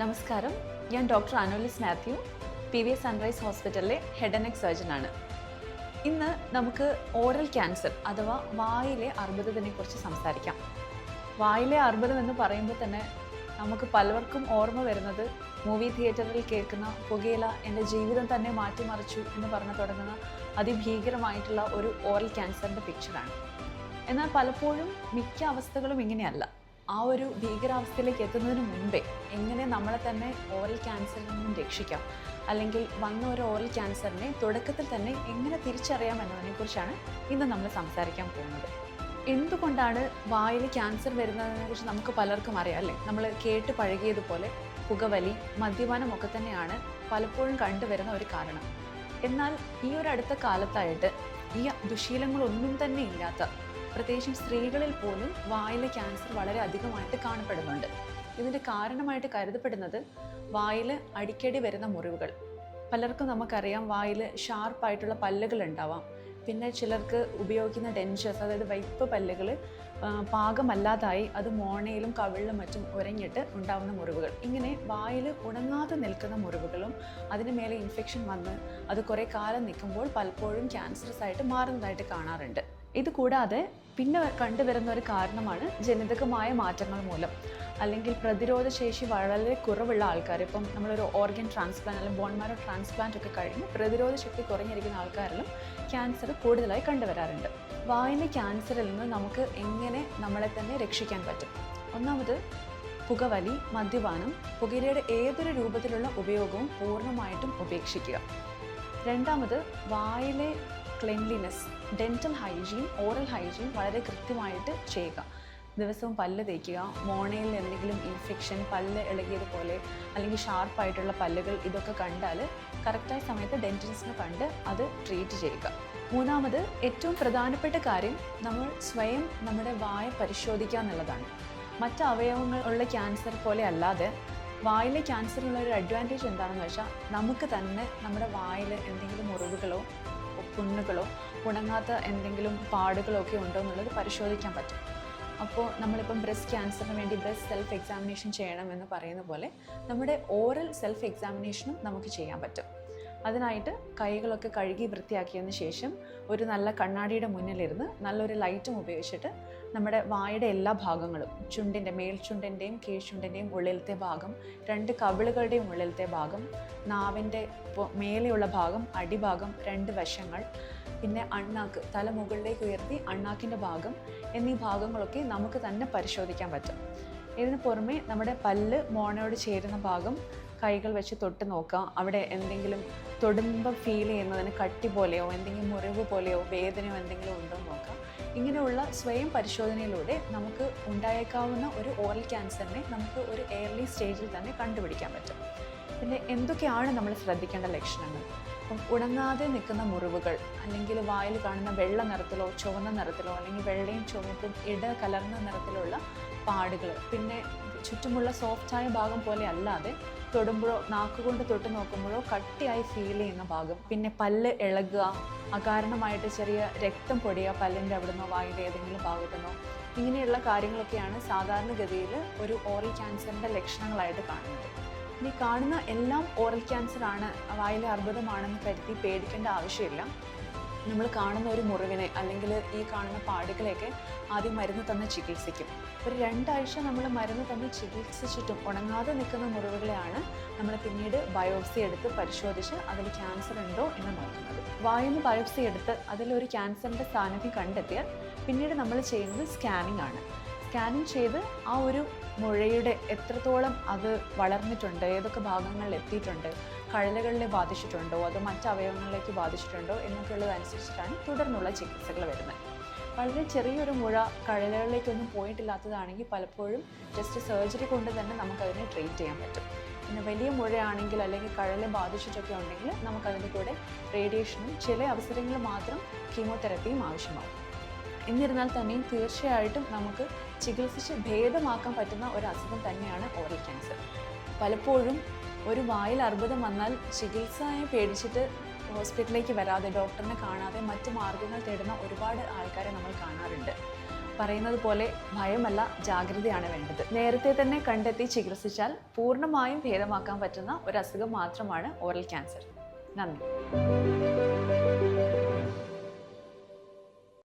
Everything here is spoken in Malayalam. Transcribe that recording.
നമസ്കാരം. ഞാൻ doctor Anolis Mathew P V S Sunrise ഹോസ്പിറ്റലിലെ ഹെഡ് ആൻഡ് നെക്ക് സർജനാണ് ഇന്ന് നമുക്ക് ഓറൽ ക്യാൻസർ അഥവാ വായിലെ അർബുദത്തിനെ കുറിച്ച് സംസാരിക്കാം. വായിലെ അർബുദം എന്ന് പറയുമ്പോൾ തന്നെ നമുക്ക് പലർക്കും ഓർമ്മ വരുന്നത് മൂവി തിയേറ്ററിൽ കേൾക്കുന്ന പുകയില എന്റെ ജീവിതം തന്നെ മാറ്റിമറിച്ചു എന്ന് പറഞ്ഞു തുടങ്ങുന്ന അതിഭീകരമായിട്ടുള്ള ഒരു ഓറൽ ക്യാൻസറിന്റെ പിക്ചറാണ് എന്നാൽ പലപ്പോഴും മിക്ക അവസ്ഥകളും ഇങ്ങനെയല്ല. ആ ഒരു ഭീകരാവസ്ഥയിലേക്ക് എത്തുന്നതിന് മുമ്പേ എങ്ങനെ നമ്മളെ തന്നെ ഓറൽ ക്യാൻസറിൽ നിന്നും രക്ഷിക്കാം? അല്ലെങ്കിൽ വന്ന ഒരു ഓറൽ ക്യാൻസറിനെ തുടക്കത്തിൽ തന്നെ എങ്ങനെ തിരിച്ചറിയാം എന്നതിനെക്കുറിച്ചാണ് ഇന്ന് നമ്മൾ സംസാരിക്കാൻ പോകുന്നത്. എന്തുകൊണ്ടാണ് വായിൽ ക്യാൻസർ വരുന്നതിനെ കുറിച്ച് നമുക്ക് പലർക്കും അറിയാം അല്ലേ? നമ്മൾ കേട്ട് പഴകിയതുപോലെ പുകവലി മദ്യപാനം ഒക്കെ തന്നെയാണ് പലപ്പോഴും കണ്ടുവരുന്ന ഒരു കാരണം. എന്നാൽ ഈ ഒരു അടുത്ത കാലത്തായിട്ട് ഈ ദുശീലങ്ങളൊന്നും തന്നെ ഇല്ലാത്ത പ്രത്യേകിച്ചും സ്ത്രീകളിൽ പോലും വായിലെ ക്യാൻസർ വളരെ അധികമായിട്ട് കാണപ്പെടുന്നുണ്ട്. ഇതിന്റെ കാരണമായിട്ട് കരുതപ്പെടുന്നത് വായിൽ അടിക്കടി വരുന്ന മുറിവുകൾ. പലർക്കും നമുക്കറിയാം വായിൽ ഷാർപ്പായിട്ടുള്ള പല്ലുകൾ ഉണ്ടാവാം. പിന്നെ ചിലർക്ക് ഉപയോഗിക്കുന്ന ഡെൻഷസ് അതായത് വൈപ്പ് പല്ലുകൾ പാകമല്ലാതായി അത് മോണയിലും കവിളിലും മറ്റും ഉരഞ്ഞിട്ട് ഉണ്ടാവുന്ന മുറിവുകൾ. ഇങ്ങനെ വായിൽ ഉണങ്ങാതെ നിൽക്കുന്ന മുറിവുകളും അതിന് മേലെ ഇൻഫെക്ഷൻ വന്ന് അത് കുറേ കാലം നിൽക്കുമ്പോൾ പലപ്പോഴും ക്യാൻസറസ് ആയിട്ട് മാറുന്നതായിട്ട് കാണാറുണ്ട്. ഇത് കൂടാതെ പിന്നെ കണ്ടുവരുന്ന ഒരു കാരണമാണ് ജനിതകമായ മാറ്റങ്ങൾ മൂലം. അല്ലെങ്കിൽ പ്രതിരോധ ശേഷി വളരെ കുറവുള്ള ആൾക്കാർ. ഇപ്പം നമ്മളൊരു ഓർഗൻ ട്രാൻസ്പ്ലാന്റ് അല്ലെങ്കിൽ ബോൺമാരോ ട്രാൻസ്പ്ലാന്റ് ഒക്കെ കഴിഞ്ഞ് പ്രതിരോധ ശക്തി കുറഞ്ഞിരിക്കുന്ന ആൾക്കാരിലും ക്യാൻസർ കൂടുതലായി കണ്ടുവരാറുണ്ട്. വായന ക്യാൻസറിൽ നിന്ന് നമുക്ക് എങ്ങനെ നമ്മളെ തന്നെ രക്ഷിക്കാൻ പറ്റും? ഒന്നാമത് പുകവലി മദ്യപാനം പുകയിലയുടെ ഏതൊരു രൂപത്തിലുള്ള ഉപയോഗവും പൂർണമായിട്ടും ഉപേക്ഷിക്കുക. രണ്ടാമത് വായിലെ cleanliness dental hygiene oral hygiene വളരെ കൃത്യമായിട്ട് ചെയ്യുക. ദിവസവും പല്ല് തേക്കുക മോണയിൽ എന്തെങ്കിലും ഇൻഫെക്ഷൻ പല്ല് ഇളകിയതുപോലെ അല്ലെങ്കിൽ ഷാർപ്പായിട്ടുള്ള പല്ലുകൾ ഇതൊക്കെ കണ്ടാൽ കറക്റ്റായ സമയത്ത് ഡെന്റിസ്റ്റിനെ കണ്ട് അത് ട്രീറ്റ് ചെയ്യുക. മൂന്നാമത് ഏറ്റവും പ്രധാനപ്പെട്ട കാര്യം നമ്മൾ സ്വയം നമ്മുടെ വായ പരിശോധിക്കുക എന്നുള്ളതാണ്. മറ്റ് അവയവങ്ങൾ ഉള്ള ക്യാൻസർ പോലെ അല്ലാതെ വായിലെ ക്യാൻസറിനുള്ള ഒരു അഡ്വാന്റേജ് എന്താണെന്ന് വെച്ചാൽ നമുക്ക് തന്നെ നമ്മുടെ വായിൽ എന്തെങ്കിലും മുറിവുകളോ പുണ്ണുകളോ ഉണങ്ങാത്ത എന്തെങ്കിലും പാടുകളോ ഒക്കെ ഉണ്ടോ എന്നുള്ളത് പരിശോധിക്കാൻ പറ്റും. അപ്പോൾ നമ്മളിപ്പം ബ്രസ്റ്റ് ക്യാൻസറിന് വേണ്ടി ബ്രസ്റ്റ് സെൽഫ് എക്സാമിനേഷൻ ചെയ്യണം എന്ന് പറയുന്ന പോലെ നമ്മുടെ ഓറൽ സെൽഫ് എക്സാമിനേഷനും നമുക്ക് ചെയ്യാൻ പറ്റും. അതിനായിട്ട് കൈകളൊക്കെ കഴുകി വൃത്തിയാക്കിയതിന് ശേഷം ഒരു നല്ല കണ്ണാടിയുടെ മുന്നിലിരുന്ന് നല്ലൊരു ലൈറ്റും ഉപയോഗിച്ചിട്ട് നമ്മുടെ വായുടെ എല്ലാ ഭാഗങ്ങളും ചുണ്ടിന്റെ മേൽചുണ്ടിന്റെയും കീഴ്ചുണ്ടിന്റെയും ഉള്ളിലത്തെ ഭാഗം രണ്ട് കവിളുകളുടെയും ഉള്ളിലത്തെ ഭാഗം നാവിന്റെ മേലെയുള്ള ഭാഗം അടിഭാഗം രണ്ട് വശങ്ങൾ പിന്നെ അണ്ണാക്ക് തല മുകളിലേക്ക് ഉയർത്തി അണ്ണാക്കിന്റെ ഭാഗം എന്നീ ഭാഗങ്ങളൊക്കെ നമുക്ക് തന്നെ പരിശോധിക്കാൻ പറ്റും. ഇതിന് പുറമെ നമ്മുടെ പല്ല് മോണയോട് ചേരുന്ന ഭാഗം കൈകൾ വെച്ച് തൊട്ട് നോക്കുക അവിടെ എന്തെങ്കിലും തൊടുമ്പോൾ ഫീൽ ചെയ്യുന്നതിന് കട്ടി പോലെയോ എന്തെങ്കിലും മുറിവ് പോലെയോ വേദനയോ എന്തെങ്കിലും ഉണ്ടോ എന്ന് നോക്കാം. ഇങ്ങനെയുള്ള സ്വയം പരിശോധനയിലൂടെ നമുക്ക് ഉണ്ടായേക്കാവുന്ന ഒരു ഓറൽ ക്യാൻസറിനെ നമുക്ക് ഒരു എയർലി സ്റ്റേജിൽ തന്നെ കണ്ടുപിടിക്കാൻ പറ്റും. പിന്നെ എന്തൊക്കെയാണ് നമ്മൾ ശ്രദ്ധിക്കേണ്ട ലക്ഷണങ്ങൾ? അപ്പം ഉണങ്ങാതെ നിൽക്കുന്ന മുറിവുകൾ അല്ലെങ്കിൽ വായിൽ കാണുന്ന വെള്ള നിറത്തിലോ ചുവന്ന നിറത്തിലോ അല്ലെങ്കിൽ വെള്ളയും ചുവപ്പും ഇട കലർന്ന നിറത്തിലുള്ള പാടുകൾ പിന്നെ ചുറ്റുമുള്ള സോഫ്റ്റായ ഭാഗം പോലെ അല്ലാതെ തൊടുമ്പോഴോ നാക്കുകൊണ്ട് തൊട്ട് നോക്കുമ്പോഴോ കട്ടിയായി ഫീൽ ചെയ്യുന്ന ഭാഗം. പിന്നെ പല്ല് ഇളകുക അകാരണമായിട്ട് ചെറിയ രക്തം പൊടിയുക പല്ലിന്റെ അവിടുന്നോ വായുടെ ഏതെങ്കിലും ഭാഗത്തുനിന്നോ. ഇങ്ങനെയുള്ള കാര്യങ്ങളൊക്കെയാണ് സാധാരണഗതിയിൽ ഒരു ഓറൽ ക്യാൻസറിന്റെ ലക്ഷണങ്ങളായിട്ട് കാണുന്നത്. ഇനി കാണുന്ന എല്ലാം ഓറൽ ക്യാൻസറാണ് വായിലെ അർബുദമാണെന്ന് കരുതി പേടിക്കേണ്ട ആവശ്യമില്ല. നമ്മൾ കാണുന്ന ഒരു മുറിവിനെ അല്ലെങ്കിൽ ഈ കാണുന്ന പാടുകളെയൊക്കെ ആദ്യം മരുന്ന് തന്ന് ചികിത്സിക്കും. ഒരു രണ്ടാഴ്ച നമ്മൾ മരുന്ന് തന്ന് ചികിത്സിച്ചിട്ടും ഉണങ്ങാതെ നിൽക്കുന്ന മുറിവുകളെയാണ് നമ്മൾ പിന്നീട് ബയോപ്സി എടുത്ത് പരിശോധിച്ച് അതിൽ ക്യാൻസർ ഉണ്ടോ എന്ന് നോക്കുന്നത്. വായുന്ന് ബയോപ്സി എടുത്ത് അതിലൊരു ക്യാൻസറിന്റെ സാന്നിധ്യം കണ്ടെത്തിയാൽ പിന്നീട് നമ്മൾ ചെയ്യുന്നത് സ്കാനിംഗ് ആണ്. സ്കാനിങ് ചെയ്ത് ആ ഒരു മുഴയുടെ എത്രത്തോളം അത് വളർന്നിട്ടുണ്ട് ഏതൊക്കെ ഭാഗങ്ങളിൽ എത്തിയിട്ടുണ്ട് കഴലുകളിൽ ബാധിച്ചിട്ടുണ്ടോ? അതോ മറ്റ് അവയവങ്ങളിലേക്ക് ബാധിച്ചിട്ടുണ്ടോ? എന്നൊക്കെയുള്ളതനുസരിച്ചിട്ടാണ് തുടർന്നുള്ള ചികിത്സകൾ വരുന്നത്. വളരെ ചെറിയൊരു മുഴ കഴലുകളിലേക്കൊന്നും പോയിട്ടില്ലാത്തതാണെങ്കിൽ പലപ്പോഴും ജസ്റ്റ് സർജറി കൊണ്ട് തന്നെ നമുക്കതിനെ ട്രീറ്റ് ചെയ്യാൻ പറ്റും. പിന്നെ വലിയ മുഴയാണെങ്കിൽ അല്ലെങ്കിൽ കഴൽ ബാധിച്ചിട്ടൊക്കെ ഉണ്ടെങ്കിൽ നമുക്കതിന്റെ കൂടെ റേഡിയേഷനും ചില അവസരങ്ങളിൽ മാത്രം കീമോതെറപ്പിയും ആവശ്യമാകും എന്നിരുന്നാൽ തന്നെയും തീർച്ചയായിട്ടും നമുക്ക് ചികിത്സിച്ച് ഭേദമാക്കാൻ പറ്റുന്ന ഒരു അസുഖം തന്നെയാണ് ഓറൽ ക്യാൻസർ പലപ്പോഴും ഒരു വായിൽ അർബുദം വന്നാൽ ചികിത്സയെ പേടിച്ചിട്ട് ഹോസ്പിറ്റലിലേക്ക് വരാതെ ഡോക്ടറിനെ കാണാതെ മറ്റ് മാർഗങ്ങൾ തേടുന്ന ഒരുപാട് ആൾക്കാരെ നമ്മൾ കാണാറുണ്ട്. പറയുന്നത് പോലെ ഭയമല്ല ജാഗ്രതയാണ് വേണ്ടത്. നേരത്തെ തന്നെ കണ്ടെത്തി ചികിത്സിച്ചാൽ പൂർണമായും ഭേദമാക്കാൻ പറ്റുന്ന ഒരു അസുഖം മാത്രമാണ് ഓറൽ ക്യാൻസർ. നന്ദി.